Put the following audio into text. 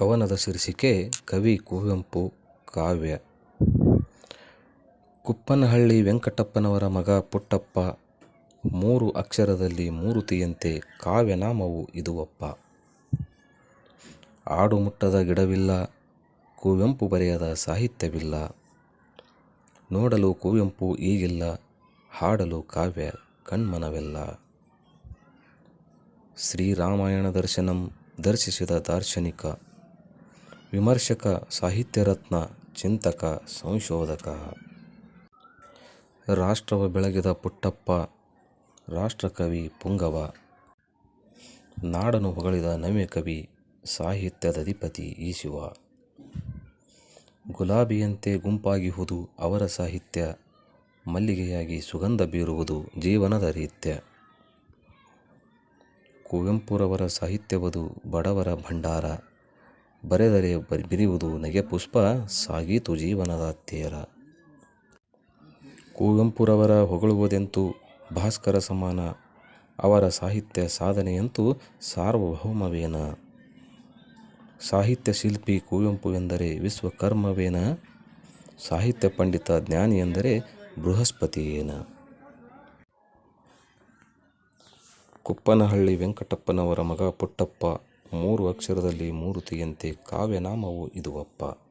ಕವನದ ಶೀರ್ಷಿಕೆ ಕವಿ ಕುವೆಂಪು ಕಾವ್ಯ. ಕುಪ್ಪನಹಳ್ಳಿ ವೆಂಕಟಪ್ಪನವರ ಮಗ ಪುಟ್ಟಪ್ಪ, ಮೂರು ಅಕ್ಷರದಲ್ಲಿ ಮೂರುತಿಯಂತೆ ಕಾವ್ಯನಾಮವು ಇದುವಪ್ಪ. ಆಡು ಮುಟ್ಟದ ಗಿಡವಿಲ್ಲ, ಕುವೆಂಪು ಬರೆಯದ ಸಾಹಿತ್ಯವಿಲ್ಲ. ನೋಡಲು ಕುವೆಂಪು ಈಗಿಲ್ಲ, ಹಾಡಲು ಕಾವ್ಯ ಕಣ್ಮನವೆಲ್ಲ. ಶ್ರೀರಾಮಾಯಣ ದರ್ಶನಂ ದರ್ಶಿಸಿದ ದಾರ್ಶನಿಕ ವಿಮರ್ಶಕ ಸಾಹಿತ್ಯ ರತ್ನ ಚಿಂತಕ, ಸಂಶೋಧಕ. ರಾಷ್ಟ್ರವ ಬೆಳಗಿದ ಪುಟ್ಟಪ್ಪ, ರಾಷ್ಟ್ರಕವಿ ಪುಂಗವ. ನಾಡನು ಹೊಗಳಿದ ನವ್ಯ ಕವಿ ಸಾಹಿತ್ಯದಧಿಪತಿ ಶಿವ ಗುಲಾಬಿಯಂತೆ ಗುಂಪಾಗಿಹುದು ಅವರ ಸಾಹಿತ್ಯ, ಮಲ್ಲಿಗೆಯಾಗಿ ಸುಗಂಧ ಬೀರುವುದು ಜೀವನದ ರೀತ್ಯ. ಕುವೆಂಪುರವರ ಸಾಹಿತ್ಯವದು ಬಡವರ ಭಂಡಾರ. ಬರೆದರೆ ಬಿರಿಯುವುದು ನಗೆಪುಷ್ಪ ಸಾಗೀತು ಜೀವನದ ತೇರ ಕುವೆಂಪುರವರ ಹೊಗಳುವುದೆಂತೂ ಭಾಸ್ಕರ ಸಮಾನ? ಅವರ ಸಾಹಿತ್ಯ ಸಾಧನೆಯಂತೂ ಸಾರ್ವಭೌಮವೇನ? ಸಾಹಿತ್ಯ ಶಿಲ್ಪಿ ಕುವೆಂಪು ಎಂದರೆ ವಿಶ್ವಕರ್ಮವೇನ? ಸಾಹಿತ್ಯ ಪಂಡಿತ ಜ್ಞಾನಿ ಎಂದರೆ ಬೃಹಸ್ಪತಿಯೇನ? ಕುಪ್ಪನಹಳ್ಳಿ ವೆಂಕಟಪ್ಪನವರ ಮಗ ಪುಟ್ಟಪ್ಪ ಮೂರು ಅಕ್ಷರದಲ್ಲಿ ಮೂರುತಿಯಂತೆ ಕಾವ್ಯನಾಮವು ಇದುವಪ್ಪ.